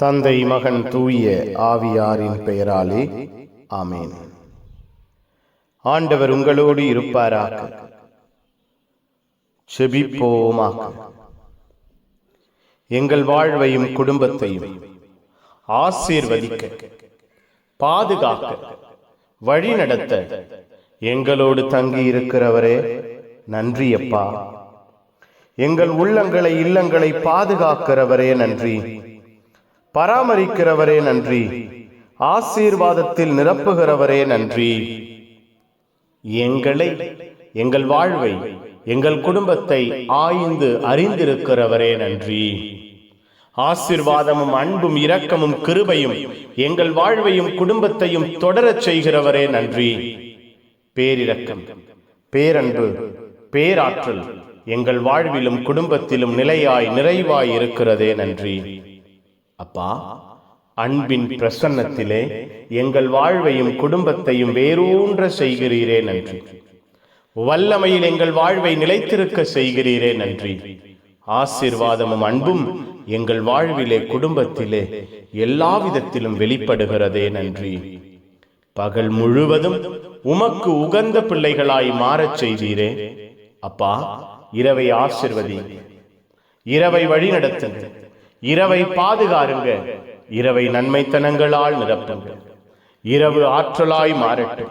தந்தை மகன் தூய ஆவியாரின் பெயராலே ஆமேன். ஆண்டவர் உங்களோடு இருப்பாராக. செபிப்போமாக. எங்கள் வாழ்வையும் குடும்பத்தையும் ஆசீர்வதிக்க பாதுகாக்க வழிநடத்த எங்களோடு தங்கி இருக்கிறவரே நன்றி அப்பா எங்கள் உள்ளங்களை இல்லங்களை பாதுகாக்கிறவரே நன்றி. பராமரிக்கிறவரே நன்றி. ஆசீர்வாதத்தில் நிரப்புகிறவரே நன்றி. எங்களை எங்கள் வாழ்வை எங்கள் குடும்பத்தை ஆய்ந்து அறிந்திருக்கிறவரே நன்றி. ஆசீர்வாதமும் அன்பும் இரக்கமும் கிருபையும் எங்கள் வாழ்வையும் குடும்பத்தையும் தொடரச் செய்கிறவரே நன்றி. பேரிரக்கம் பேரன்பு பேராற்றல் எங்கள் வாழ்விலும் குடும்பத்திலும் நிலையாய் நிறைவாய் இருக்கிறதே நன்றி. அப்பா அன்பின் பிரசன்னத்திலே எங்கள் வாழ்வையும் குடும்பத்தையும் வேரூன்ற செய்கிறீரே நன்றி. வல்லமையில் எங்கள் வாழ்வை நிலைத்திருக்க செய்கிறீரே நன்றி. ஆசீர்வாதமும் அன்பும் எங்கள் வாழ்விலே குடும்பத்திலே எல்லா விதத்திலும் வெளிப்படுகிறதே நன்றி. பகல் முழுவதும் உமக்கு உகந்த பிள்ளைகளாய் மாறச் செய்தீரே. அப்பா இரவை ஆசிர்வதி. இரவை வழிநடத்துங்க இரவை பாதுகாருங்க. இரவை நன்மைத்தனங்களால் நிரப்புங்க. இரவு ஆற்றலாய் மாறட்டும்.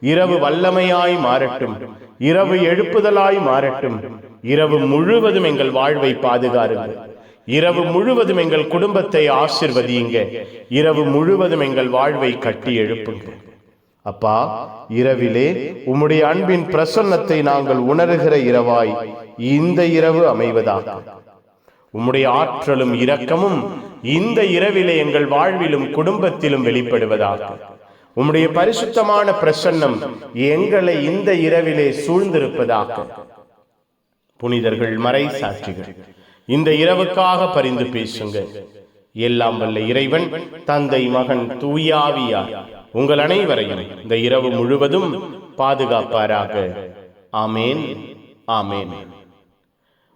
இரவு வல்லமையாய் மாறட்டும். இரவு எழுப்புதலாய் மாறட்டும். இரவு முழுவதும் எங்கள் வாழ்வை பாதுகாருங்க. இரவு முழுவதும் எங்கள் குடும்பத்தை ஆசிர்வதியுங்க. இரவு முழுவதும் எங்கள் வாழ்வை கட்டி எழுப்புங்க. அப்பா இரவிலே உம்முடைய அன்பின் பிரசன்னத்தை நாங்கள் உணர்கிற இரவாய் இந்த இரவு அமைவதாக. உம்முடைய ஆற்றலும் இரக்கமும் இந்த இரவிலே எங்கள் வாழ்விலும் குடும்பத்திலும் வெளிப்படுவதாக. உம்முடைய பரிசுத்தமான பிரசன்னம் எங்களை இந்த இரவிலே சூழ்ந்திருப்பதாக. புனிதர்கள் மறை சாட்சிகள் இந்த இரவுக்காக பரிந்து பேசுங்க எல்லாம் வல்ல இறைவன் தந்தை மகன் தூயாவியா உங்கள் அனைவரையும் இந்த இரவு முழுவதும் பாதுகாப்பாராக. ஆமேன் ஆமேன்.